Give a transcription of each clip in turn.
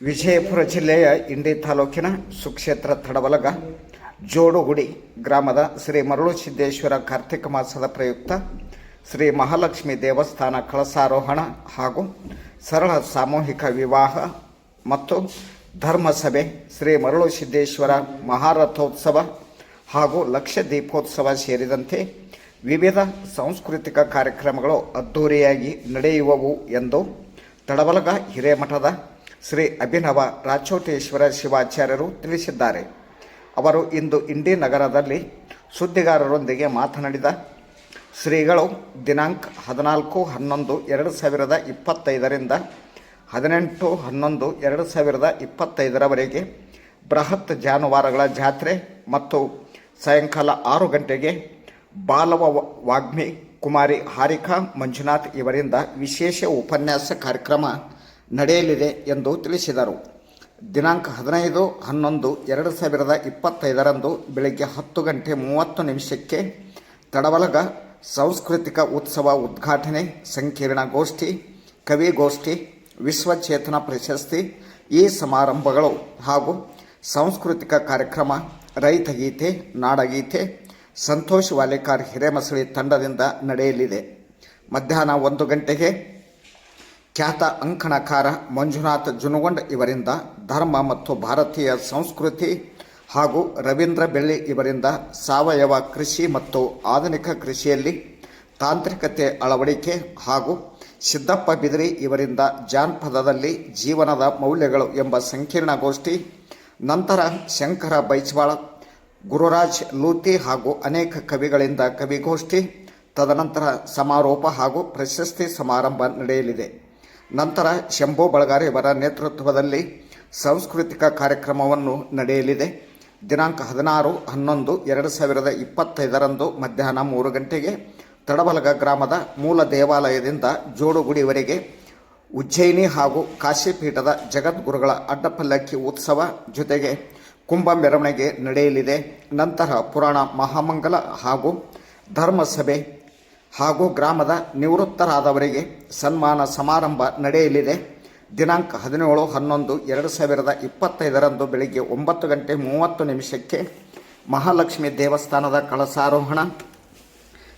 ವಿಜಯಪುರ ಜಿಲ್ಲೆಯ ಇಂಡಿ ತಾಲೂಕಿನ ಸುಕ್ಷೇತ್ರ ತಡವಲಗ ಜೋಡುಗುಡಿ ಗ್ರಾಮದ ಶ್ರೀ ಮರಳು ಸಿದ್ದೇಶ್ವರ ಕಾರ್ತಿಕ ಮಾಸದ ಪ್ರಯುಕ್ತ ಶ್ರೀ ಮಹಾಲಕ್ಷ್ಮಿ ದೇವಸ್ಥಾನ ಕಳಸಾರೋಹಣ ಹಾಗೂ ಸರಳ ಸಾಮೂಹಿಕ ವಿವಾಹ ಮತ್ತು ಧರ್ಮಸಭೆ ಶ್ರೀ ಮರಳು ಸಿದ್ದೇಶ್ವರ ಮಹಾರಥೋತ್ಸವ ಹಾಗೂ ಲಕ್ಷ ದೀಪೋತ್ಸವ ಸೇರಿದಂತೆ ವಿವಿಧ ಸಾಂಸ್ಕೃತಿಕ ಕಾರ್ಯಕ್ರಮಗಳು ಅದ್ಧೂರಿಯಾಗಿ ನಡೆಯುವವು ಎಂದು ತಡವಲಗ ಹಿರೇಮಠದ ಶ್ರೀ ಅಭಿನವ ರಾಚೋಟೇಶ್ವರ ಶಿವಾಚಾರ್ಯರು ತಿಳಿಸಿದ್ದಾರೆ. ಅವರು ಇಂದು ಇಂಡಿ ನಗರದಲ್ಲಿ ಸುದ್ದಿಗಾರರೊಂದಿಗೆ ಮಾತನಾಡಿದ ಶ್ರೀಗಳು, ದಿನಾಂಕ ಹದಿನಾಲ್ಕು ಹನ್ನೊಂದು ಎರಡು ಸಾವಿರದ ಇಪ್ಪತ್ತೈದರಿಂದ ಹದಿನೆಂಟು ಹನ್ನೊಂದು ಎರಡು ಸಾವಿರದ ಇಪ್ಪತ್ತೈದರವರೆಗೆ ಬೃಹತ್ ಜಾನುವಾರುಗಳ ಜಾತ್ರೆ ಮತ್ತು ಸಾಯಂಕಾಲ ಆರು ಗಂಟೆಗೆ ಬಾಲವ ವಾಗ್ಮಿ ಕುಮಾರಿ ಹಾರಿಕಾ ಮಂಜುನಾಥ್ ಇವರಿಂದ ವಿಶೇಷ ಉಪನ್ಯಾಸ ಕಾರ್ಯಕ್ರಮ ನಡೆಯಲಿದೆ ಎಂದು ತಿಳಿಸಿದರು. ದಿನಾಂಕ ಹದಿನೈದು ಹನ್ನೊಂದು ಎರಡು ಸಾವಿರದ ಇಪ್ಪತ್ತೈದರಂದು ಬೆಳಗ್ಗೆ ಹತ್ತು ಗಂಟೆ ಮೂವತ್ತು ನಿಮಿಷಕ್ಕೆ ತಡವಲಗ ಸಾಂಸ್ಕೃತಿಕ ಉತ್ಸವ ಉದ್ಘಾಟನೆ, ಸಂಕೀರ್ಣ ಗೋಷ್ಠಿ ಕವಿಗೋಷ್ಠಿ ವಿಶ್ವಚೇತನ ಪ್ರಶಸ್ತಿ, ಈ ಸಮಾರಂಭಗಳು ಹಾಗೂ ಸಾಂಸ್ಕೃತಿಕ ಕಾರ್ಯಕ್ರಮ, ರೈತ ಗೀತೆ ನಾಡಗೀತೆ ಸಂತೋಷ್ ವಾಲೇಕಾರ್ ಹಿರೇಮಸಳಿ ತಂಡದಿಂದ ನಡೆಯಲಿದೆ. ಮಧ್ಯಾಹ್ನ ಒಂದು ಗಂಟೆಗೆ ಖ್ಯಾತ ಅಂಕಣಕಾರ ಮಂಜುನಾಥ್ ಜುನಗೊಂಡ್ ಇವರಿಂದ ಧರ್ಮ ಮತ್ತು ಭಾರತೀಯ ಸಂಸ್ಕೃತಿ ಹಾಗೂ ರವೀಂದ್ರ ಬೆಳ್ಳಿ ಇವರಿಂದ ಸಾವಯವ ಕೃಷಿ ಮತ್ತು ಆಧುನಿಕ ಕೃಷಿಯಲ್ಲಿ ತಾಂತ್ರಿಕತೆ ಅಳವಡಿಕೆ ಹಾಗೂ ಸಿದ್ದಪ್ಪ ಬಿದಿರಿ ಇವರಿಂದ ಜಾನಪದದಲ್ಲಿ ಜೀವನದ ಮೌಲ್ಯಗಳು ಎಂಬ ಸಂಕೀರ್ಣ ಗೋಷ್ಠಿ ನಂತರ ಶಂಕರ ಬೈಚ್ವಾಳ ಗುರುರಾಜ್ ಲೂತಿ ಹಾಗೂ ಅನೇಕ ಕವಿಗಳಿಂದ ಕವಿಗೋಷ್ಠಿ, ತದನಂತರ ಸಮಾರೋಪ ಹಾಗೂ ಪ್ರಶಸ್ತಿ ಸಮಾರಂಭ ನಡೆಯಲಿದೆ. ನಂತರ ಶಂಭು ಬಳಗಾರಿ ಅವರ ನೇತೃತ್ವದಲ್ಲಿ ಸಾಂಸ್ಕೃತಿಕ ಕಾರ್ಯಕ್ರಮವನ್ನು ನಡೆಯಲಿದೆ. ದಿನಾಂಕ ಹದಿನಾರು ಹನ್ನೊಂದು ಎರಡು ಸಾವಿರದ ಇಪ್ಪತ್ತೈದರಂದು ಮಧ್ಯಾಹ್ನ ಮೂರು ಗಂಟೆಗೆ ತಡಬಲಗ ಗ್ರಾಮದ ಮೂಲ ದೇವಾಲಯದಿಂದ ಜೋಡುಗುಡಿವರೆಗೆ ಉಜ್ಜಯಿನಿ ಹಾಗೂ ಕಾಶಿಪೀಠದ ಜಗದ್ಗುರುಗಳ ಅಡ್ಡಪಲ್ಲಕ್ಕಿ ಉತ್ಸವ ಜೊತೆಗೆ ಕುಂಭ ಮೆರವಣಿಗೆ ನಡೆಯಲಿದೆ. ನಂತರ ಪುರಾಣ ಮಹಾಮಂಗಲ ಹಾಗೂ ಧರ್ಮಸಭೆ ಹಾಗೂ ಗ್ರಾಮದ ನಿವೃತ್ತರಾದವರಿಗೆ ಸನ್ಮಾನ ಸಮಾರಂಭ ನಡೆಯಲಿದೆ. ದಿನಾಂಕ ಹದಿನೇಳು ಹನ್ನೊಂದು ಎರಡು ಸಾವಿರದ ಇಪ್ಪತ್ತೈದರಂದು ಬೆಳಿಗ್ಗೆ ಒಂಬತ್ತು ಗಂಟೆ ಮೂವತ್ತು ನಿಮಿಷಕ್ಕೆ ಮಹಾಲಕ್ಷ್ಮಿ ದೇವಸ್ಥಾನದ ಕಳಸಾರೋಹಣ,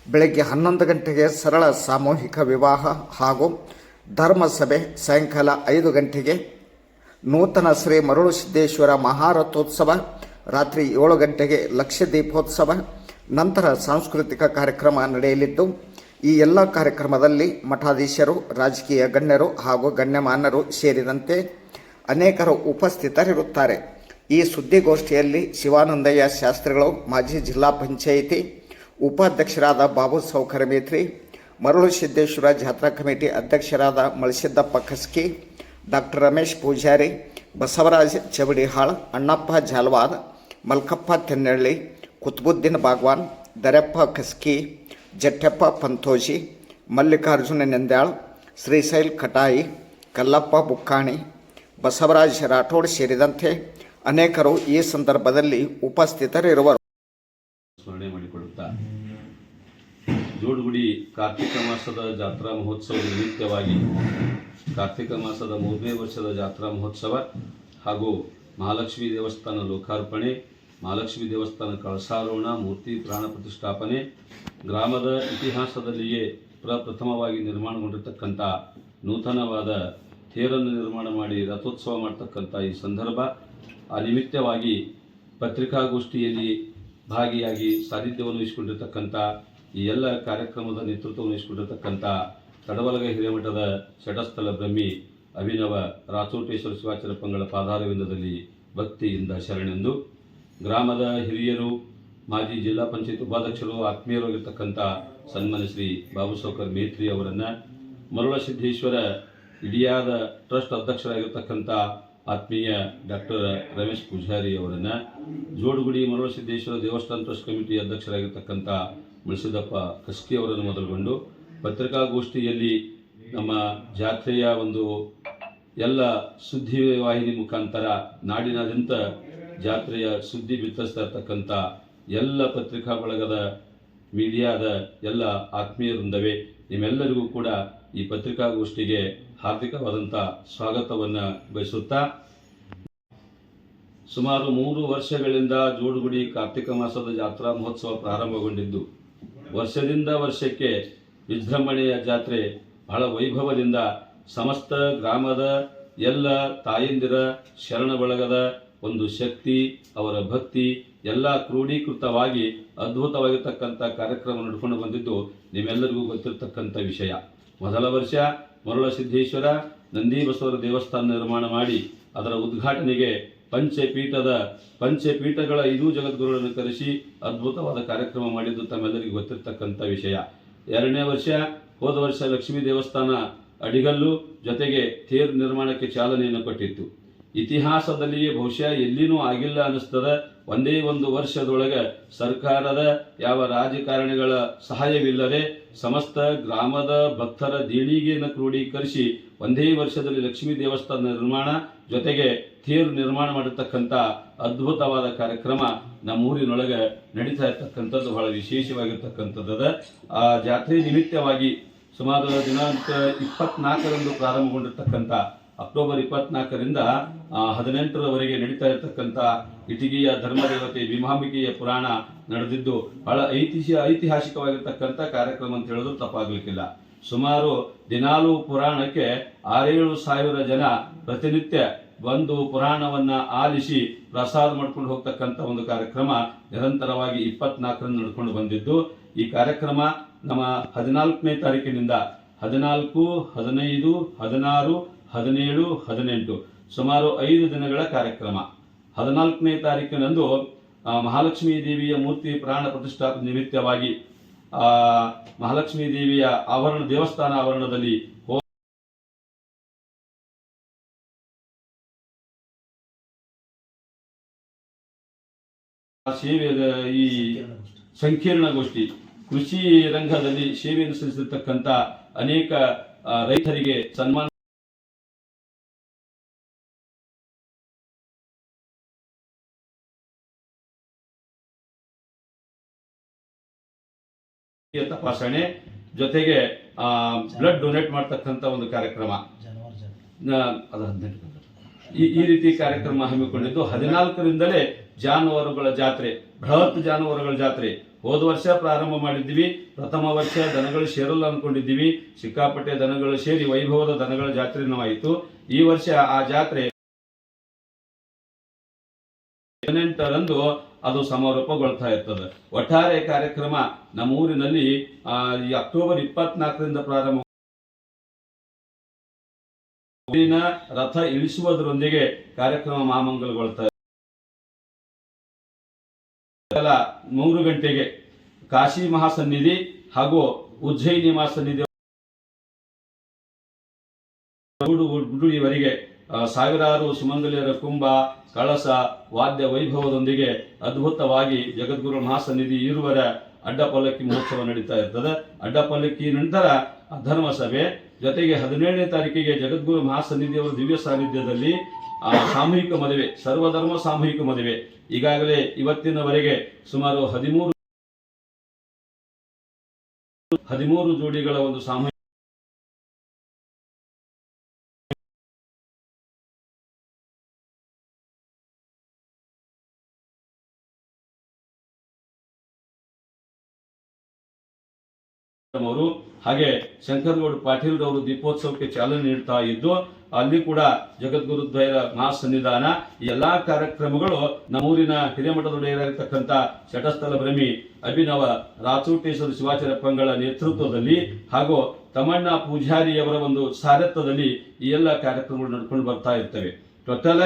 ಬೆಳಗ್ಗೆ ಹನ್ನೊಂದು ಗಂಟೆಗೆ ಸರಳ ಸಾಮೂಹಿಕ ವಿವಾಹ ಹಾಗೂ ಧರ್ಮಸಭೆ, ಸಾಯಂಕಾಲ ಐದು ಗಂಟೆಗೆ ನೂತನ ಶ್ರೀ ಮರುಳು ಸಿದ್ದೇಶ್ವರ ಮಹಾರಥೋತ್ಸವ, ರಾತ್ರಿ ಏಳು ಗಂಟೆಗೆ ಲಕ್ಷ ದೀಪೋತ್ಸವ ನಂತರ ಸಾಂಸ್ಕೃತಿಕ ಕಾರ್ಯಕ್ರಮ ನಡೆಯಲಿದ್ದು, ಈ ಎಲ್ಲ ಕಾರ್ಯಕ್ರಮದಲ್ಲಿ ಮಠಾಧೀಶರು, ರಾಜಕೀಯ ಗಣ್ಯರು ಹಾಗೂ ಗಣ್ಯಮಾನ್ಯರು ಸೇರಿದಂತೆ ಅನೇಕರು ಉಪಸ್ಥಿತರಿರುತ್ತಾರೆ. ಈ ಸುದ್ದಿಗೋಷ್ಠಿಯಲ್ಲಿ ಶಿವಾನಂದಯ್ಯ ಶಾಸ್ತ್ರಿಗಳು, ಮಾಜಿ ಜಿಲ್ಲಾ ಪಂಚಾಯಿತಿ ಉಪಾಧ್ಯಕ್ಷರಾದ ಬಾಬು ಸೌಕರ ಮೇತ್ರಿ, ಮರಳು ಸಿದ್ದೇಶ್ವರ ಜಾತ್ರಾ ಕಮಿಟಿ ಅಧ್ಯಕ್ಷರಾದ ಮಳಸಿದ್ದಪ್ಪ ಖಸ್ಕಿ ಡಾಕ್ಟರ್ ರಮೇಶ್ ಪೂಜಾರಿ, ಬಸವರಾಜ್ ಚವಡಿಹಾಳ್, ಅಣ್ಣಪ್ಪ ಜಾಲ್ವಾದ್ ಮಲ್ಕಪ್ಪ ತೆನ್ನಳ್ಳಿ ಕುತ್ಬುದ್ದೀನ್ ಭಾಗ್ವಾನ್ ದರೆಪ್ಪ ಖಸ್ಕಿ ಜಟ್ಟೆಪ್ಪ ಪಂಥೋಜಿ, ಮಲ್ಲಿಕಾರ್ಜುನ ನೆಂದ್ಯಾಳ್, ಶ್ರೀಶೈಲ್ ಕಟಾಯಿ, ಕಲ್ಲಪ್ಪ ಬುಕ್ಕಾಣಿ, ಬಸವರಾಜ್ ರಾಠೋಡ್ ಸೇರಿದಂತೆ ಅನೇಕರು ಈ ಸಂದರ್ಭದಲ್ಲಿ ಉಪಸ್ಥಿತರಿರುವರು. ಸ್ಮರಣೆ ಮಾಡಿಕೊಳ್ಳುತ್ತಾ, ಜೋಡುಗುಡಿ ಕಾರ್ತಿಕ ಮಾಸದ ಜಾತ್ರಾ ಮಹೋತ್ಸವದ ನಿಮಿತ್ತವಾಗಿ ಕಾರ್ತಿಕ ಮಾಸದ ಮೂರನೇ ವರ್ಷದ ಜಾತ್ರಾ ಮಹೋತ್ಸವ ಹಾಗೂ ಮಹಾಲಕ್ಷ್ಮಿ ದೇವಸ್ಥಾನ ಲೋಕಾರ್ಪಣೆ ಮಹಾಲಕ್ಷ್ಮಿ ದೇವಸ್ಥಾನ ಕಳಸಾರೋಹಣ ಮೂರ್ತಿ ಪ್ರಾಣ ಪ್ರತಿಷ್ಠಾಪನೆ ಗ್ರಾಮದ ಇತಿಹಾಸದಲ್ಲಿಯೇ ಪ್ರಪ್ರಥಮವಾಗಿ ನಿರ್ಮಾಣಗೊಂಡಿರ್ತಕ್ಕಂಥ ನೂತನವಾದ ತೇರನ್ನು ನಿರ್ಮಾಣ ಮಾಡಿ ರಥೋತ್ಸವ ಮಾಡ್ತಕ್ಕಂಥ ಈ ಸಂದರ್ಭ, ಆ ನಿಮಿತ್ತವಾಗಿ ಪತ್ರಿಕಾಗೋಷ್ಠಿಯಲ್ಲಿ ಭಾಗಿಯಾಗಿ ಸಾನ್ನಿಧ್ಯವನ್ನು ವಹಿಸಿಕೊಂಡಿರ್ತಕ್ಕಂಥ ಈ ಎಲ್ಲ ಕಾರ್ಯಕ್ರಮದ ನೇತೃತ್ವವನ್ನು ವಹಿಸಿಕೊಂಡಿರ್ತಕ್ಕಂಥ ತಡವಲಗ ಹಿರೇಮಠದ ಷಟಸ್ಥಲ ಬ್ರಹ್ಮಿ ಅಭಿನವ ರಾಚೋಟೇಶ್ವರ ಶಿವಾಚಾರ್ಯ ಪಂಗಳ ಪಾದಾರವಿಂದದಲ್ಲಿ ಭಕ್ತಿಯಿಂದ ಶರಣೆಂದು ಗ್ರಾಮದ ಹಿರಿಯರು, ಮಾಜಿ ಜಿಲ್ಲಾ ಪಂಚಾಯತ್ ಉಪಾಧ್ಯಕ್ಷರು, ಆತ್ಮೀಯರಾಗಿರ್ತಕ್ಕಂಥ ಸನ್ಮಾನ್ಯ ಶ್ರೀ ಬಾಬು ಸೌಕರ್ ಮೇತ್ರಿ ಅವರನ್ನು ಮರುಳ ಸಿದ್ದೇಶ್ವರ ಇಡಿಯಾದ ಟ್ರಸ್ಟ್ ಅಧ್ಯಕ್ಷರಾಗಿರ್ತಕ್ಕಂಥ ಆತ್ಮೀಯ ಡಾಕ್ಟರ್ ರಮೇಶ್ ಪೂಜಾರಿ ಅವರನ್ನು ಜೋಡುಗುಡಿ ಮರುಳ ಸಿದ್ದೇಶ್ವರ ದೇವಸ್ಥಾನ ಟ್ರಸ್ಟ್ ಕಮಿಟಿ ಅಧ್ಯಕ್ಷರಾಗಿರ್ತಕ್ಕಂಥ ಮಳಸಿದ್ದಪ್ಪ ಕಸ್ಕಿ ಅವರನ್ನು ಮೊದಲುಗೊಂಡು ಪತ್ರಿಕಾಗೋಷ್ಠಿಯಲ್ಲಿ ನಮ್ಮ ಜಾತ್ರೆಯ ಒಂದು ಎಲ್ಲ ಸುದ್ದಿ ವಾಹಿನಿ ಮುಖಾಂತರ ನಾಡಿನಾದ್ಯಂತ ಜಾತ್ರೆಯ ಸುದ್ದಿ ಬಿತ್ತರಿಸ್ತಾ ಎಲ್ಲ ಪತ್ರಿಕಾ ಬಳಗದ ಮೀಡಿಯಾದ ಎಲ್ಲ ಆತ್ಮೀಯ ವೃಂದವೇ ನಿಮ್ಮೆಲ್ಲರಿಗೂ ಕೂಡ ಈ ಪತ್ರಿಕಾಗೋಷ್ಠಿಗೆ ಹಾರ್ದಿಕವಾದಂಥ ಸ್ವಾಗತವನ್ನು ಬಯಸುತ್ತಾ ಸುಮಾರು ಮೂರು ವರ್ಷಗಳಿಂದ ಜೋಡುಗುಡಿ ಕಾರ್ತಿಕ ಮಾಸದ ಜಾತ್ರಾ ಮಹೋತ್ಸವ ಪ್ರಾರಂಭಗೊಂಡಿದ್ದು, ವರ್ಷದಿಂದ ವರ್ಷಕ್ಕೆ ವಿಜೃಂಭಣೆಯ ಜಾತ್ರೆ ಬಹಳ ವೈಭವದಿಂದ ಸಮಸ್ತ ಗ್ರಾಮದ ಎಲ್ಲ ತಾಯಂದಿರ ಶರಣ ಬಳಗದ ಒಂದು ಶಕ್ತಿ, ಅವರ ಭಕ್ತಿ, ಎಲ್ಲ ಕ್ರೋಢೀಕೃತವಾಗಿ ಅದ್ಭುತವಾಗಿರ್ತಕ್ಕಂಥ ಕಾರ್ಯಕ್ರಮ ನಡ್ಕೊಂಡು ಬಂದಿದ್ದು ನಿಮ್ಮೆಲ್ಲರಿಗೂ ಗೊತ್ತಿರತಕ್ಕಂಥ ವಿಷಯ. ಮೊದಲ ವರ್ಷ ಮರುಳಸಿದ್ದೇಶ್ವರ ನಂದಿ ಬಸವರ ದೇವಸ್ಥಾನ ನಿರ್ಮಾಣ ಮಾಡಿ ಅದರ ಉದ್ಘಾಟನೆಗೆ ಪಂಚಪೀಠದ ಪಂಚಪೀಠಗಳ ಐದು ಜಗದ್ಗುರುಗಳನ್ನು ಕರೆಸಿ ಅದ್ಭುತವಾದ ಕಾರ್ಯಕ್ರಮ ಮಾಡಿದ್ದು ತಮ್ಮೆಲ್ಲರಿಗೂ ಗೊತ್ತಿರತಕ್ಕಂಥ ವಿಷಯ. ಎರಡನೇ ವರ್ಷ ಹೋದ ವರ್ಷ ಲಕ್ಷ್ಮೀ ದೇವಸ್ಥಾನ ಅಡಿಗಲ್ಲು ಜೊತೆಗೆ ತೇರು ನಿರ್ಮಾಣಕ್ಕೆ ಚಾಲನೆಯನ್ನು ಕೊಟ್ಟಿತ್ತು. ಇತಿಹಾಸದಲ್ಲಿಯೇ ಬಹುಶಃ ಎಲ್ಲಿನೂ ಆಗಿಲ್ಲ ಅನ್ನಿಸ್ತದ. ಒಂದೇ ಒಂದು ವರ್ಷದೊಳಗೆ ಸರ್ಕಾರದ ಯಾವ ರಾಜಕಾರಣಿಗಳ ಸಹಾಯವಿಲ್ಲದೆ ಸಮಸ್ತ ಗ್ರಾಮದ ಭಕ್ತರ ದೇಣಿಗೆಯನ್ನು ಕ್ರೋಢೀಕರಿಸಿ ಒಂದೇ ವರ್ಷದಲ್ಲಿ ಲಕ್ಷ್ಮೀ ದೇವಸ್ಥಾನ ನಿರ್ಮಾಣ ಜೊತೆಗೆ ತೇರು ನಿರ್ಮಾಣ ಮಾಡಿರ್ತಕ್ಕಂಥ ಅದ್ಭುತವಾದ ಕಾರ್ಯಕ್ರಮ ನಮ್ಮೂರಿನೊಳಗೆ ನಡೀತಾ ಇರ್ತಕ್ಕಂಥದ್ದು ಬಹಳ ವಿಶೇಷವಾಗಿರ್ತಕ್ಕಂಥದ್ದು ಆ ಜಾತ್ರೆ ನಿಮಿತ್ತವಾಗಿ ಸುಮಾರು ದಿನಾಂಕ ಇಪ್ಪತ್ನಾಲ್ಕರಂದು ಪ್ರಾರಂಭಗೊಂಡಿರ್ತಕ್ಕಂಥ ಅಕ್ಟೋಬರ್ ಇಪ್ಪತ್ನಾಲ್ಕರಿಂದ ಹದಿನೆಂಟರವರೆಗೆ ನಡೀತಾ ಇರತಕ್ಕಂಥ ಇಟಗಿಯ ಧರ್ಮದೇವತೆ ಭೀಮಾಂಬಿಕೆಯ ಪುರಾಣ ನಡೆದಿದ್ದು, ಬಹಳ ಐತಿಹ್ಯ, ಐತಿಹಾಸಿಕವಾಗಿರ್ತಕ್ಕಂಥ ಕಾರ್ಯಕ್ರಮ ಅಂತ ಹೇಳಿದ್ರು ತಪ್ಪಾಗಲಿಕ್ಕಿಲ್ಲ. ಸುಮಾರು ದಿನಾಲು ಪುರಾಣಕ್ಕೆ ಆರೇಳು ಸಾವಿರ ಜನ ಪ್ರತಿನಿತ್ಯ ಬಂದು ಪುರಾಣವನ್ನ ಆಲಿಸಿ ಪ್ರಸಾದ ಮಾಡ್ಕೊಂಡು ಹೋಗ್ತಕ್ಕಂಥ ಒಂದು ಕಾರ್ಯಕ್ರಮ ನಿರಂತರವಾಗಿ ಇಪ್ಪತ್ನಾಲ್ಕರಂದು ನಡ್ಕೊಂಡು ಬಂದಿದ್ದು, ಈ ಕಾರ್ಯಕ್ರಮ ನಮ್ಮ ಹದಿನಾಲ್ಕನೇ ತಾರೀಕಿನಿಂದ, ಹದಿನಾಲ್ಕು, ಹದಿನೈದು, ಹದಿನಾರು ಹದಿನೇಳು, ಹದಿನೆಂಟು. ಸುಮಾರು ಐದು ದಿನಗಳ ಕಾರ್ಯಕ್ರಮ. ಹದಿನಾಲ್ಕನೇ ತಾರೀಕಿನಂದು ಮಹಾಲಕ್ಷ್ಮೀ ದೇವಿಯ ಮೂರ್ತಿ ಪ್ರಾಣ ಪ್ರತಿಷ್ಠಾಪನೆ ನಿಮಿತ್ತವಾಗಿ ಮಹಾಲಕ್ಷ್ಮೀ ದೇವಿಯ ಆವರಣ, ದೇವಸ್ಥಾನ ಆವರಣದಲ್ಲಿ ಸೇವೆ ಈ ಸಂಕೀರ್ಣಗೋಷ್ಠಿ ಕೃಷಿ ರಂಗದಲ್ಲಿ ಸೇವೆಯನ್ನು ಸಲ್ಲಿಸಿರ್ತಕ್ಕಂಥ ಅನೇಕ ರೈತರಿಗೆ ಸನ್ಮಾನ ತಪಾಸಣೆ ಜೊತೆಗೆ ಬ್ಲಡ್ ಡೊನೇಟ್ ಮಾಡ್ತಕ್ಕಂಥ ಒಂದು ಕಾರ್ಯಕ್ರಮ. ಈ ರೀತಿ ಕಾರ್ಯಕ್ರಮ ಹಮ್ಮಿಕೊಂಡಿದ್ದು ಹದಿನಾಲ್ಕರಿಂದಲೇ ಜಾನುವಾರುಗಳ ಜಾತ್ರೆ ಬೃಹತ್ ಜಾನುವಾರುಗಳ ಜಾತ್ರೆ. ಹೋದ ವರ್ಷ ಪ್ರಾರಂಭ ಮಾಡಿದ್ದೀವಿ. ಪ್ರಥಮ ವರ್ಷ ದನಗಳು ಸೇರಲ್ಲ ಅನ್ಕೊಂಡಿದ್ದೀವಿ. ಸಿಕ್ಕಾಪಟ್ಟೆ ದನಗಳು ಸೇರಿ ವೈಭವದ ದನಗಳ ಜಾತ್ರೆ ಆಯಿತು ಈ ವರ್ಷ ಆ ಜಾತ್ರೆ ಹದಿನೆಂಟರಂದು ಅದು ಸಮಾರೋಪಗೊಳ್ತಾ ಇರ್ತದೆ. ಒಟ್ಟಾರೆ ಕಾರ್ಯಕ್ರಮ ನಮ್ಮ ಊರಿನಲ್ಲಿ ಈ ಅಕ್ಟೋಬರ್ ಇಪ್ಪತ್ನಾಲ್ಕರಿಂದ ಪ್ರಾರಂಭ ರಥ ಇಳಿಸುವುದರೊಂದಿಗೆ ಕಾರ್ಯಕ್ರಮ ಮಾಮಂಗಲಗೊಳ್ತಾ ಮೂರು ಗಂಟೆಗೆ ಕಾಶಿ ಮಹಾಸನ್ನಿಧಿ ಹಾಗೂ ಉಜ್ಜಯಿನಿ ಮಹಾಸನ್ನಿಧಿ ಗುಡು ಗುಡುಡಿವರೆಗೆ ಆ, ಸಾವಿರಾರು ಸುಮಂಗಲಿಯರ ಕುಂಭ, ಕಳಸ, ವಾದ್ಯ ವೈಭವದೊಂದಿಗೆ ಅದ್ಭುತವಾಗಿ ಜಗದ್ಗುರು ಮಹಾಸನ್ನಿಧಿ ಇರುವರ ಅಡ್ಡಪಲ್ಲಕ್ಕಿ ಮಹೋತ್ಸವ ನಡೀತಾ ಇರ್ತದೆ. ಅಡ್ಡಪಲ್ಲಕ್ಕಿ ನಂತರ ಧರ್ಮ ಸಭೆ ಜೊತೆಗೆ ಹದಿನೇಳನೇ ತಾರೀಕಿಗೆ ಜಗದ್ಗುರು ಮಹಾಸನ್ನಿಧಿಯವರ ದಿವ್ಯ ಸಾನ್ನಿಧ್ಯದಲ್ಲಿ ಸಾಮೂಹಿಕ ಮದುವೆ, ಸರ್ವಧರ್ಮ ಸಾಮೂಹಿಕ ಮದುವೆ. ಈಗಾಗಲೇ ಇವತ್ತಿನವರೆಗೆ ಸುಮಾರು ಹದಿಮೂರು ಹದಿಮೂರು ಜೋಡಿಗಳ ಒಂದು ಸಾಮೂಹಿಕ ಅವರು ಹಾಗೆ ಶಂಕರಗೌಡ ಪಾಟೀಲ್ ರವರು ದೀಪೋತ್ಸವಕ್ಕೆ ಚಾಲನೆ ನೀಡ್ತಾ ಇದ್ದು, ಅಲ್ಲಿ ಕೂಡ ಜಗದ್ಗುರು ಮಹಾ ಮಹಾಸನ್ನಿಧಾನ ಎಲ್ಲ ಕಾರ್ಯಕ್ರಮಗಳು ನಮ್ಮೂರಿನ ಹಿರೇಮಠದೊಡೆಯರಾಗಿರ್ತಕ್ಕಂಥ ಶಟಸ್ಥಲ ಭ್ರಮಿ ಅಭಿನವ ರಾಚೋಟೇಶ್ವರ ಶಿವಾಚಾರ್ಯಪ್ಪಂಗಳ ನೇತೃತ್ವದಲ್ಲಿ ಹಾಗೂ ತಮ್ಮಣ್ಣ ಪೂಜಾರಿಯವರ ಒಂದು ಸಾರಥ್ಯದಲ್ಲಿ ಈ ಎಲ್ಲ ಕಾರ್ಯಕ್ರಮಗಳು ನಡ್ಕೊಂಡು ಬರ್ತಾ ಇರ್ತವೆ. ಟೋಟಲ್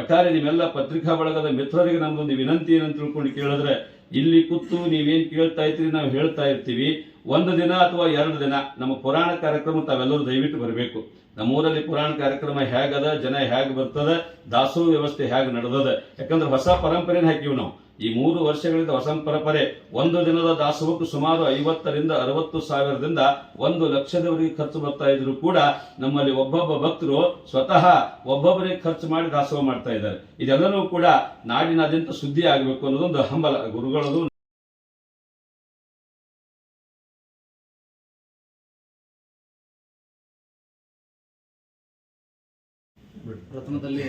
ಒಟ್ಟಾರೆ ನಿಮ್ಮೆಲ್ಲ ಪತ್ರಿಕಾ ಬಳಗದ ಮಿತ್ರರಿಗೆ ನಮ್ದೊಂದು ವಿನಂತಿ ಏನಂತ ತಿಳ್ಕೊಂಡು ಕೇಳಿದ್ರೆ, ಇಲ್ಲಿ ಕೂತು ನೀವೇನು ಕೇಳ್ತಾ ಇರ್ತೀರಿ ನಾವು ಹೇಳ್ತಾ ಇರ್ತೀವಿ. ಒಂದು ದಿನ ಅಥವಾ ಎರಡು ದಿನ ನಮ್ಮ ಪುರಾಣ ಕಾರ್ಯಕ್ರಮ ತಾವೆಲ್ಲರೂ ದಯವಿಟ್ಟು ಬರಬೇಕು. ನಮ್ಮೂರಲ್ಲಿ ಪುರಾಣ ಕಾರ್ಯಕ್ರಮ ಹೇಗದ, ಜನ ಹೇಗೆ ಬರ್ತದ, ದಾಸೋಹ ವ್ಯವಸ್ಥೆ ಹೇಗೆ ನಡೆದದ. ಯಾಕಂದ್ರೆ ಹೊಸ ಪರಂಪರೆನ ಹಾಕಿವಿ ನಾವು. ಈ ಮೂರು ವರ್ಷಗಳಿಂದ ಹೊಸ ಪರಂಪರೆ, ಒಂದು ದಿನದ ದಾಸೋಹಕ್ಕೆ ಸುಮಾರು ಐವತ್ತರಿಂದ ಅರವತ್ತು ಸಾವಿರದಿಂದ ಒಂದು ಲಕ್ಷದವರೆಗೆ ಖರ್ಚು ಬರ್ತಾ ಇದ್ರು ಕೂಡ ನಮ್ಮಲ್ಲಿ ಒಬ್ಬೊಬ್ಬ ಭಕ್ತರು ಸ್ವತಃ ಒಬ್ಬೊಬ್ಬರಿಗೆ ಖರ್ಚು ಮಾಡಿ ದಾಸೋಹ ಮಾಡ್ತಾ ಇದ್ದಾರೆ. ಇದೆಲ್ಲನೂ ಕೂಡ ನಾಡಿನಾದ್ಯಂತ ಸುದ್ದಿ ಆಗಬೇಕು ಅನ್ನೋದೊಂದು ಹಂಬಲ. ಗುರುಗಳದು ಕಾರ್ಯಕ್ರಮದಲ್ಲಿ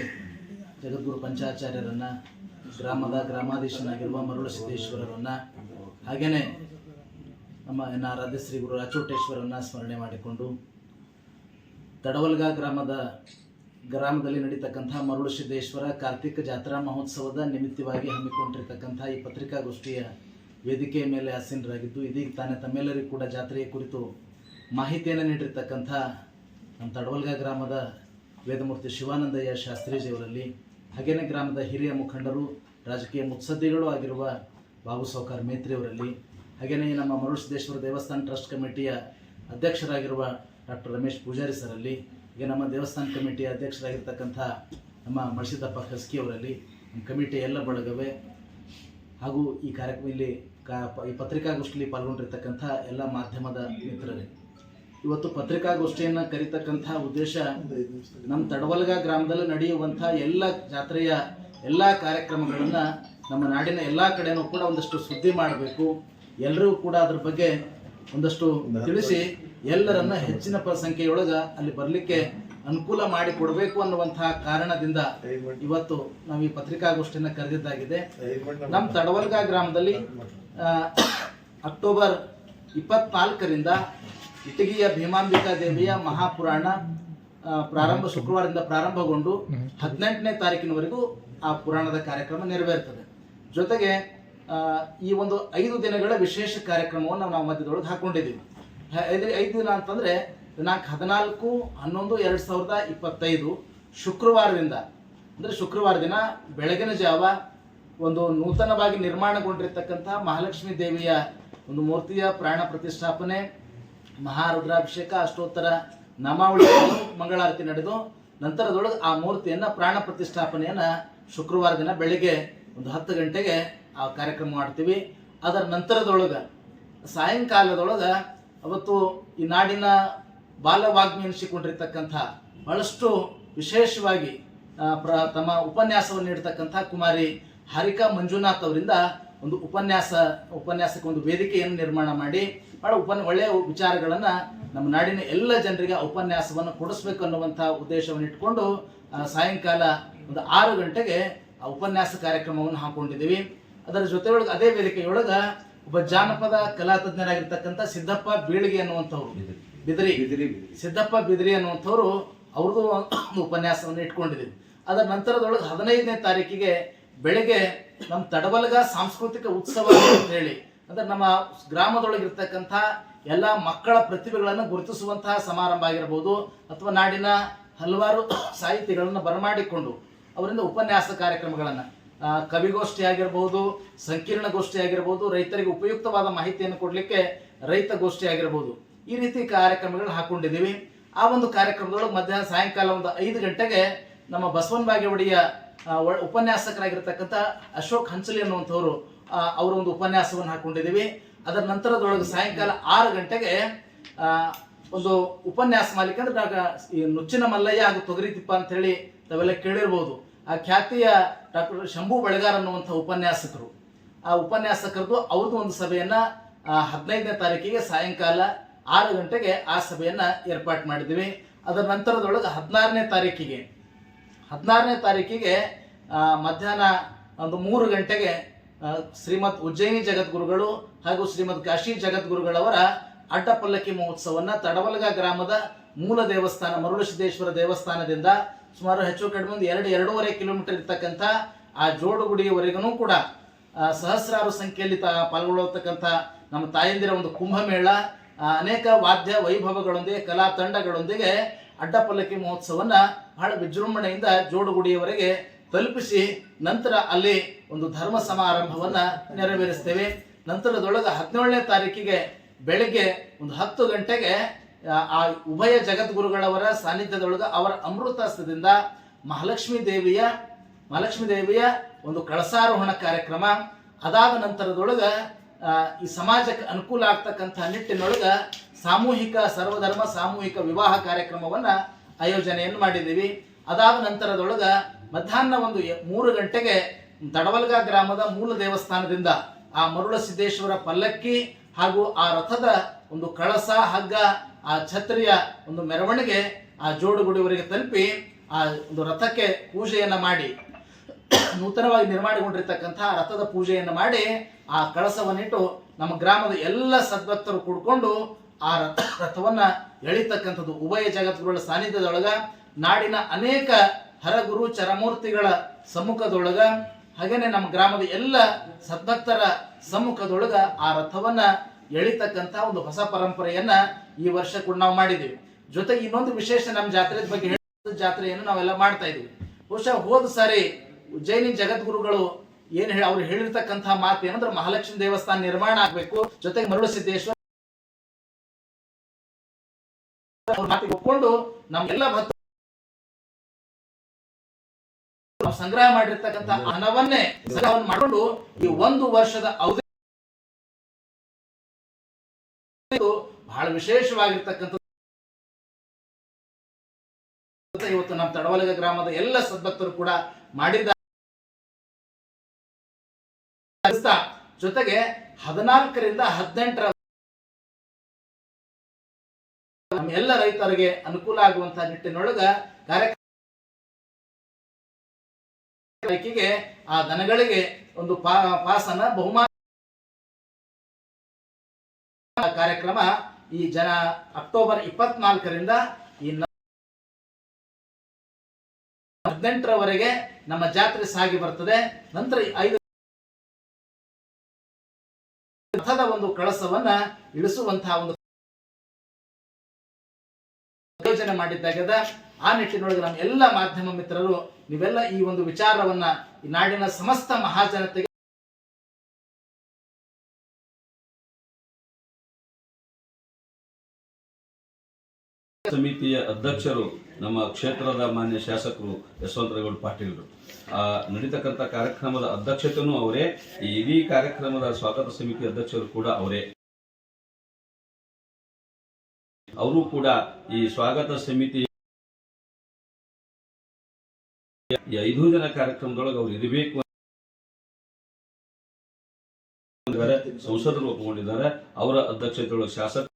ಜಗದ್ಗುರು ಪಂಚಾಚಾರ್ಯರನ್ನ, ಗ್ರಾಮದ ಗ್ರಾಮಾಧೀಶನಾಗಿರುವ ಮರುಳ ಸಿದ್ದೇಶ್ವರರನ್ನು ಹಾಗೆಯೇ ನಮ್ಮ ಎನ್ನ ಆರಾಧ್ಯ ಶ್ರೀ ಗುರು ಅಚೋಟೇಶ್ವರನ್ನ ಸ್ಮರಣೆ ಮಾಡಿಕೊಂಡು ತಡವಲ್ಗ ಗ್ರಾಮದ, ಗ್ರಾಮದಲ್ಲಿ ನಡೀತಕ್ಕಂಥ ಮರುಳು ಸಿದ್ದೇಶ್ವರ ಕಾರ್ತಿಕ ಜಾತ್ರಾ ಮಹೋತ್ಸವದ ನಿಮಿತ್ತವಾಗಿ ಹಮ್ಮಿಕೊಂಡಿರ್ತಕ್ಕಂಥ ಈ ಪತ್ರಿಕಾಗೋಷ್ಠಿಯ ವೇದಿಕೆಯ ಮೇಲೆ ಆಸೀನರಾಗಿದ್ದು, ಇದೀಗ ತಾನೇ ತಮ್ಮೆಲ್ಲರಿಗೂ ಕೂಡ ಜಾತ್ರೆಯ ಕುರಿತು ಮಾಹಿತಿಯನ್ನು ನೀಡಿರ್ತಕ್ಕಂಥ ನಮ್ಮ ತಡವಲ್ಗ ಗ್ರಾಮದ ವೇದಮೂರ್ತಿ ಶಿವಾನಂದಯ್ಯ ಶಾಸ್ತ್ರೀಜಿಯವರಲ್ಲಿ ಹಗೆನೆ ಗ್ರಾಮದ ಹಿರಿಯ ಮುಖಂಡರು, ರಾಜಕೀಯ ಮುತ್ಸದ್ದಿಗಳು ಆಗಿರುವ ಬಾಬು ಸಾವ್ಕಾರ್ ಮೇತ್ರಿಯವರಲ್ಲಿ ಹಾಗೆಯೇ ನಮ್ಮ ಮರುಳಸಿದ್ದೇಶ್ವರ ದೇವಸ್ಥಾನ ಟ್ರಸ್ಟ್ ಕಮಿಟಿಯ ಅಧ್ಯಕ್ಷರಾಗಿರುವ ಡಾಕ್ಟರ್ ರಮೇಶ್ ಪೂಜಾರಿ ಸರಲ್ಲಿ ಹಾಗೆ ನಮ್ಮ ದೇವಸ್ಥಾನ ಕಮಿಟಿಯ ಅಧ್ಯಕ್ಷರಾಗಿರ್ತಕ್ಕಂಥ ನಮ್ಮ ಮಳಸಿದ್ದಪ್ಪ ಖಸ್ಕಿಯವರಲ್ಲಿ ನಮ್ಮ ಕಮಿಟಿ ಎಲ್ಲ ಬಳಗವೇ. ಹಾಗೂ ಈ ಕಾರ್ಯಕ್ರಮ ಇಲ್ಲಿ ಕಾ ಈ ಪತ್ರಿಕಾಗೋಷ್ಠಿಯಲ್ಲಿ ಪಾಲ್ಗೊಂಡಿರ್ತಕ್ಕಂಥ ಎಲ್ಲ ಮಾಧ್ಯಮದ ಮಿತ್ರರೇ. ಇವತ್ತು ಪತ್ರಿಕಾಗೋಷ್ಠಿಯನ್ನು ಕರೀತಕ್ಕಂಥ ಉದ್ದೇಶ ನಮ್ಮ ತಡವಲ್ಗ ಗ್ರಾಮದಲ್ಲಿ ನಡೆಯುವಂಥ ಎಲ್ಲ ಜಾತ್ರೆಯ ಎಲ್ಲ ಕಾರ್ಯಕ್ರಮಗಳನ್ನು ನಮ್ಮ ನಾಡಿನ ಎಲ್ಲ ಕಡೆನೂ ಕೂಡ ಒಂದಷ್ಟು ಸುದ್ದಿ ಮಾಡಬೇಕು. ಎಲ್ಲರಿಗೂ ಕೂಡ ಅದ್ರ ಬಗ್ಗೆ ಒಂದಷ್ಟು ತಿಳಿಸಿ ಎಲ್ಲರನ್ನ ಹೆಚ್ಚಿನ ಸಂಖ್ಯೆಯೊಳಗೆ ಅಲ್ಲಿ ಬರಲಿಕ್ಕೆ ಅನುಕೂಲ ಮಾಡಿ ಕೊಡಬೇಕು ಅನ್ನುವಂತಹ ಕಾರಣದಿಂದ ಇವತ್ತು ನಾವು ಈ ಪತ್ರಿಕಾಗೋಷ್ಠಿಯನ್ನು ಕರೆದಿದ್ದಾಗಿದೆ. ನಮ್ಮ ತಡವಲ್ಗ ಗ್ರಾಮದಲ್ಲಿ ಅಕ್ಟೋಬರ್ ಇಪ್ಪತ್ನಾಲ್ಕರಿಂದ ಇಟಗಿಯ ಭೀಮಾಂಬಿಕಾ ದೇವಿಯ ಮಹಾಪುರಾಣ ಪ್ರಾರಂಭ ಶುಕ್ರವಾರದಿಂದ ಪ್ರಾರಂಭಗೊಂಡು ಹದಿನೆಂಟನೇ ತಾರೀಕಿನವರೆಗೂ ಆ ಪುರಾಣದ ಕಾರ್ಯಕ್ರಮ ನೆರವೇರ್ತದೆ. ಜೊತೆಗೆ ಈ ಒಂದು ಐದು ದಿನಗಳ ವಿಶೇಷ ಕಾರ್ಯಕ್ರಮವನ್ನು ನಾವು ಮಧ್ಯದೊಳಗೆ ಹಾಕೊಂಡಿದ್ದೀವಿ. ಐದು ದಿನ ಅಂತಂದ್ರೆ ದಿನಾಂಕ ಹದಿನಾಲ್ಕು, ಹನ್ನೊಂದು, ಎರಡು ಸಾವಿರದ ಇಪ್ಪತ್ತೈದು ಶುಕ್ರವಾರದಿಂದ. ಅಂದರೆ ಶುಕ್ರವಾರ ದಿನ ಬೆಳಗಿನ ಜಾವ ಒಂದು ನೂತನವಾಗಿ ನಿರ್ಮಾಣಗೊಂಡಿರ್ತಕ್ಕಂಥ ಮಹಾಲಕ್ಷ್ಮಿ ದೇವಿಯ ಒಂದು ಮೂರ್ತಿಯ ಪ್ರಾಣ ಪ್ರತಿಷ್ಠಾಪನೆ ಮಹಾರುದ್ರಾಭಿಷೇಕ, ಅಷ್ಟೋತ್ತರ, ನಾಮಾವಳಿ, ಮಂಗಳಾರತಿ ನಡೆದು ನಂತರದೊಳಗೆ ಆ ಮೂರ್ತಿಯನ್ನ ಪ್ರಾಣ ಪ್ರತಿಷ್ಠಾಪನೆಯನ್ನ ಶುಕ್ರವಾರ ದಿನ ಬೆಳಿಗ್ಗೆ ಒಂದು ಹತ್ತು ಗಂಟೆಗೆ ಆ ಕಾರ್ಯಕ್ರಮ ಮಾಡ್ತೀವಿ. ಅದರ ನಂತರದೊಳಗ ಸಾಯಂಕಾಲದೊಳಗ ಅವತ್ತು ಈ ನಾಡಿನ ಬಾಲವಾಗ್ಮಿ ಎನಿಸಿಕೊಂಡಿರ್ತಕ್ಕಂಥ ಬಹಳಷ್ಟು ವಿಶೇಷವಾಗಿ ಪ್ರ, ತಮ್ಮ ಉಪನ್ಯಾಸವನ್ನು ನೀಡತಕ್ಕಂಥ ಕುಮಾರಿ ಹಾರಿಕಾ ಮಂಜುನಾಥ್ ಅವರಿಂದ ಒಂದು ಉಪನ್ಯಾಸ ಉಪನ್ಯಾಸಕ್ಕೆ ಒಂದು ವೇದಿಕೆಯನ್ನು ನಿರ್ಮಾಣ ಮಾಡಿ ಬಹಳ ಉಪನ್ ಒಳ್ಳೆಯ ವಿಚಾರಗಳನ್ನು ನಮ್ಮ ನಾಡಿನ ಎಲ್ಲ ಜನರಿಗೆ ಉಪನ್ಯಾಸವನ್ನು ಕೊಡಿಸ್ಬೇಕು ಅನ್ನುವಂಥ ಉದ್ದೇಶವನ್ನು ಇಟ್ಕೊಂಡು ಸಾಯಂಕಾಲ ಒಂದು ಆರು ಗಂಟೆಗೆ ಆ ಉಪನ್ಯಾಸ ಕಾರ್ಯಕ್ರಮವನ್ನು ಹಾಕೊಂಡಿದ್ದೀವಿ. ಅದರ ಜೊತೆಯೊಳಗೆ ಅದೇ ವೇದಿಕೆಯೊಳಗ ಒಬ್ಬ ಜಾನಪದ ಕಲಾ ತಜ್ಞರಾಗಿರ್ತಕ್ಕಂಥ ಸಿದ್ದಪ್ಪ ಬೀಳಿಗೆ ಅನ್ನುವಂಥವ್ರು. ಬಿದಿರಿ. ಸಿದ್ದಪ್ಪ ಬಿದಿರಿ ಅನ್ನುವಂಥವ್ರು ಅವ್ರದ್ದು ಒಂದು ಉಪನ್ಯಾಸವನ್ನು ಇಟ್ಕೊಂಡಿದ್ದೀವಿ. ಅದರ ನಂತರದೊಳಗೆ ಹದಿನೈದನೇ ತಾರೀಕಿಗೆ ಬೆಳಗ್ಗೆ ನಮ್ಮ ತಡವಲ್ಗ ಸಾಂಸ್ಕೃತಿಕ ಉತ್ಸವ ಅಂತ ಹೇಳಿ, ಅಂದ್ರೆ ನಮ್ಮ ಗ್ರಾಮದೊಳಗಿರ್ತಕ್ಕಂಥ ಎಲ್ಲ ಮಕ್ಕಳ ಪ್ರತಿಭೆಗಳನ್ನು ಗುರುತಿಸುವಂತಹ ಸಮಾರಂಭ ಆಗಿರ್ಬೋದು, ಅಥವಾ ನಾಡಿನ ಹಲವಾರು ಸಾಹಿತಿಗಳನ್ನು ಬರಮಾಡಿಕೊಂಡು ಅವರಿಂದ ಉಪನ್ಯಾಸ ಕಾರ್ಯಕ್ರಮಗಳನ್ನು ಕವಿಗೋಷ್ಠಿ ಆಗಿರ್ಬೋದು ಸಂಕೀರ್ಣ ಗೋಷ್ಠಿ ಆಗಿರ್ಬೋದು, ರೈತರಿಗೆ ಉಪಯುಕ್ತವಾದ ಮಾಹಿತಿಯನ್ನು ಕೊಡಲಿಕ್ಕೆ ರೈತ ಗೋಷ್ಠಿ ಆಗಿರ್ಬೋದು, ಈ ರೀತಿ ಕಾರ್ಯಕ್ರಮಗಳು ಹಾಕೊಂಡಿದ್ದೀವಿ. ಆ ಒಂದು ಕಾರ್ಯಕ್ರಮದೊಳಗೆ ಮಧ್ಯಾಹ್ನ ಸಾಯಂಕಾಲ ಒಂದು ಐದು ಗಂಟೆಗೆ ನಮ್ಮ ಬಸವನ ಬಾಗೇವಾಡಿಯ ಉಪನ್ಯಾಸಕರಾಗಿರ್ತಕ್ಕಂಥ ಅಶೋಕ್ ಹಂಚಲಿ ಅನ್ನುವಂಥವ್ರು ಅವರ ಒಂದು ಉಪನ್ಯಾಸವನ್ನು ಹಾಕೊಂಡಿದ್ದೀವಿ. ಅದರ ನಂತರದೊಳಗೆ ಸಾಯಂಕಾಲ ಆರು ಗಂಟೆಗೆ ಒಂದು ಉಪನ್ಯಾಸ ಮಾಲೀಕ ಅಂದ್ರೆ ಈ ನುಚ್ಚಿನ ಮಲ್ಲಯ್ಯ ಹಾಗೂ ತೊಗರಿತಿಪ್ಪ ಅಂತ ಹೇಳಿ ತಾವೆಲ್ಲ ಕೇಳಿರ್ಬೋದು. ಆ ಖ್ಯಾತಿಯ ಡಾಕ್ಟರ್ ಶಂಭು ಬೆಳಗಾರ್ ಅನ್ನುವಂಥ ಉಪನ್ಯಾಸಕರು. ಆ ಉಪನ್ಯಾಸಕರದು ಅವ್ರದ್ದು ಒಂದು ಸಭೆಯನ್ನ ಹದಿನೈದನೇ ತಾರೀಕಿಗೆ ಸಾಯಂಕಾಲ ಆರು ಗಂಟೆಗೆ ಆ ಸಭೆಯನ್ನ ಏರ್ಪಾಟ್ ಮಾಡಿದ್ದೀವಿ. ಅದರ ನಂತರದೊಳಗೆ ಹದಿನಾರನೇ ತಾರೀಕಿಗೆ ಹದಿನಾರನೇ ತಾರೀಕಿಗೆ ಮಧ್ಯಾಹ್ನ ಒಂದು ಮೂರು ಗಂಟೆಗೆ ಶ್ರೀಮದ್ ಉಜ್ಜಯಿನಿ ಜಗದ್ಗುರುಗಳು ಹಾಗೂ ಶ್ರೀಮದ್ ಕಾಶಿ ಜಗದ್ಗುರುಗಳವರ ಅಡ್ಡಪಲ್ಲಕ್ಕಿ ಮಹೋತ್ಸವವನ್ನು ತಡವಲಗ ಗ್ರಾಮದ ಮೂಲ ದೇವಸ್ಥಾನ, ಮರುಳಸಿದ್ದೇಶ್ವರ ದೇವಸ್ಥಾನದಿಂದ ಸುಮಾರು ಹೆಚ್ಚು ಕಡಿಮೆ ಒಂದು ಎರಡು, ಎರಡೂವರೆ ಕಿಲೋಮೀಟರ್ ಇರ್ತಕ್ಕಂಥ ಆ ಜೋಡುಗುಡಿಯವರೆಗೂ ಕೂಡ ಸಹಸ್ರಾರು ಸಂಖ್ಯೆಯಲ್ಲಿ ತ, ಪಾಲ್ಗೊಳ್ಳತಕ್ಕಂಥ ನಮ್ಮ ತಾಯಂದಿರ ಒಂದು ಕುಂಭಮೇಳ ಅನೇಕ ವಾದ್ಯ ವೈಭವಗಳೊಂದಿಗೆ, ಕಲಾ ತಂಡಗಳೊಂದಿಗೆ ಅಡ್ಡಪಲ್ಲಕ್ಕಿ ಮಹೋತ್ಸವನ್ನ ಬಹಳ ವಿಜೃಂಭಣೆಯಿಂದ ಜೋಡುಗುಡಿಯವರೆಗೆ ತಲುಪಿಸಿ ನಂತರ ಅಲ್ಲಿ ಒಂದು ಧರ್ಮ ಸಮಾರಂಭವನ್ನ ನೆರವೇರಿಸ್ತೇವೆ. ನಂತರದೊಳಗೆ ಹದಿನೇಳನೇ ತಾರೀಕಿಗೆ ಬೆಳಗ್ಗೆ ಒಂದು ಹತ್ತು ಗಂಟೆಗೆ ಆ, ಉಭಯ ಜಗದ್ಗುರುಗಳವರ ಸಾನ್ನಿಧ್ಯದೊಳಗ ಅವರ ಅಮೃತಾಸ್ತ್ರದಿಂದ ಮಹಾಲಕ್ಷ್ಮೀ ದೇವಿಯ ಮಹಾಲಕ್ಷ್ಮೀ ದೇವಿಯ ಒಂದು ಕಳಸಾರೋಹಣ ಕಾರ್ಯಕ್ರಮ. ಅದಾದ ನಂತರದೊಳಗ ಈ ಸಮಾಜಕ್ಕೆ ಅನುಕೂಲ ಆಗ್ತಕ್ಕಂಥ ನಿಟ್ಟಿನೊಳಗ ಸಾಮೂಹಿಕ ಸರ್ವಧರ್ಮ ಸಾಮೂಹಿಕ ವಿವಾಹ ಕಾರ್ಯಕ್ರಮವನ್ನ ಆಯೋಜನೆಯನ್ನು ಮಾಡಿದ್ದೀವಿ. ಅದಾದ ನಂತರದೊಳಗ ಮಧ್ಯಾಹ್ನ ಒಂದು ಮೂರು ಗಂಟೆಗೆ ತಡವಲ್ಗ ಗ್ರಾಮದ ಮೂಲ ದೇವಸ್ಥಾನದಿಂದ ಆ ಮರುಳ ಸಿದ್ದೇಶ್ವರ ಪಲ್ಲಕ್ಕಿ ಹಾಗೂ ಆ ರಥದ ಒಂದು ಕಳಸ, ಹಗ್ಗ, ಆ ಛತ್ರಿಯ ಒಂದು ಮೆರವಣಿಗೆ ಆ ಜೋಡುಗುಡಿಯವರಿಗೆ ತಲುಪಿ ಆ ಒಂದು ರಥಕ್ಕೆ ಪೂಜೆಯನ್ನ ಮಾಡಿ. ನೂತನವಾಗಿ ನಿರ್ಮಾಣಗೊಂಡಿರ್ತಕ್ಕಂಥ ರಥದ ಪೂಜೆಯನ್ನು ಮಾಡಿ ಆ ಕಳಸವನ್ನಿಟ್ಟು ನಮ್ಮ ಗ್ರಾಮದ ಎಲ್ಲ ಸದ್ಭಕ್ತರು ಕೂಡ್ಕೊಂಡು ಆ ರಥ, ರಥವನ್ನ ಎಳಿತಕ್ಕಂಥದ್ದು ಉಭಯ ಜಗದ್ಗುರುಗಳ ಸಾನ್ನಿಧ್ಯದೊಳಗ ನಾಡಿನ ಅನೇಕ ಹರಗುರು, ಚರಮೂರ್ತಿಗಳ ಸಮ್ಮುಖದೊಳಗ, ಹಾಗೇನೆ ನಮ್ಮ ಗ್ರಾಮದ ಎಲ್ಲ ಸದ್ಭಕ್ತರ ಸಮ್ಮುಖದೊಳಗ ಆ ರಥವನ್ನ ಎಳಿತಕ್ಕಂಥ ಒಂದು ಹೊಸ ಪರಂಪರೆಯನ್ನ ಈ ವರ್ಷ ಕೂಡ ನಾವು ಮಾಡಿದ್ದೀವಿ. ಜೊತೆಗೆ ಇನ್ನೊಂದು ವಿಶೇಷ ನಮ್ಮ ಜಾತ್ರೆ ಬಗ್ಗೆ ಹೇಳ ಜಾತ್ರೆಯನ್ನು ನಾವೆಲ್ಲ ಮಾಡ್ತಾ ಇದೀವಿ ಬಹುಶಃ ಹೋದ ಸಾರಿ ಉಜ್ಜಯಿನಿ ಜಗದ್ಗುರುಗಳು ಏನ್ ಹೇಳಿ ಅವ್ರು ಹೇಳಿರ್ತಕ್ಕಂತಹ ಮಾತು ಏನಂದ್ರೆ ಮಹಾಲಕ್ಷ್ಮಿ ದೇವಸ್ಥಾನ ನಿರ್ಮಾಣ ಆಗ್ಬೇಕು. ಜೊತೆಗೆ ಮರಳು ಅವ್ರ ಮಾತಿಗೆ ಒಪ್ಕೊಂಡು ನಮ್ಗೆಲ್ಲ ಭಕ್ತ ಸಂಗ್ರಹ ಮಾಡಿರ್ತಕ್ಕಂಥ ಹಣವನ್ನೇ ಸಂಗ್ರಹವನ್ನು ಮಾಡಿಕೊಂಡು ಈ ಒಂದು ವರ್ಷದ ಅವಧಿ ಬಹಳ ವಿಶೇಷವಾಗಿರ್ತಕ್ಕಂಥ ಇವತ್ತು ನಮ್ಮ ತಡವಲಗ ಗ್ರಾಮದ ಎಲ್ಲ ಸದ್ಭಕ್ತರು ಕೂಡ ಮಾಡಿದ ಜೊತೆಗೆ ಹದಿನಾಲ್ಕರಿಂದ ಹದಿನೆಂಟರ ಎಲ್ಲ ರೈತರಿಗೆ ಅನುಕೂಲ ಆಗುವಂತಹ ನಿಟ್ಟಿನೊಳಗ ಕಾರ್ಯಕ್ರಮಕ್ಕೆ ಆ ದನಗಳಿಗೆ ಒಂದು ಪಾಸನ ಬಹುಮಾನ ಕಾರ್ಯಕ್ರಮ ಈ ಜನ ಅಕ್ಟೋಬರ್ ಇಪ್ಪತ್ನಾಲ್ಕರಿಂದ ಈ ಹದಿನೆಂಟರವರೆಗೆ ನಮ್ಮ ಜಾತ್ರೆ ಸಾಗಿ ಬರ್ತದೆ. ನಂತರ ಐದು ರಥದ ಒಂದು ಕಳಸವನ್ನ ಇಳಿಸುವಂತಹ ಒಂದು ಮಾಡಿದ್ದಾಗದ ಆ ನಿಟ್ಟಿನೊಳಗೆ ನಮ್ಮ ಎಲ್ಲ ಮಾಧ್ಯಮ ಮಿತ್ರರು, ನೀವೆಲ್ಲ ಈ ಒಂದು ವಿಚಾರವನ್ನ ಈ ನಾಡಿನ ಸಮಸ್ತ ಮಹಾಜನತೆಗೆ ಸಮಿತಿಯ ಅಧ್ಯಕ್ಷರು, ನಮ್ಮ ಕ್ಷೇತ್ರದ ಮಾನ್ಯ ಶಾಸಕರು ಯಶವಂತರಗೌಡ ಪಾಟೀಲ್ರು. ಆ, ನಡೀತಕ್ಕಂಥ ಕಾರ್ಯಕ್ರಮದ ಅಧ್ಯಕ್ಷತೆಯೂ ಅವರೇ, ಈ ಇಡೀ ಕಾರ್ಯಕ್ರಮದ ಸ್ವಾಗತ ಸಮಿತಿ ಅಧ್ಯಕ್ಷರು ಕೂಡ ಅವರೇ. ಅವರು ಕೂಡ ಈ ಸ್ವಾಗತ ಸಮಿತಿ ಈ ಐದು ಜನ ಕಾರ್ಯಕ್ರಮದೊಳಗೆ ಅವ್ರು ಇರಬೇಕು ಸಂಸದರು ಒಪ್ಪಿಕೊಂಡಿದ್ದಾರೆ ಅವರ ಅಧ್ಯಕ್ಷತೆಯೊಳಗೆ ಶಾಸಕ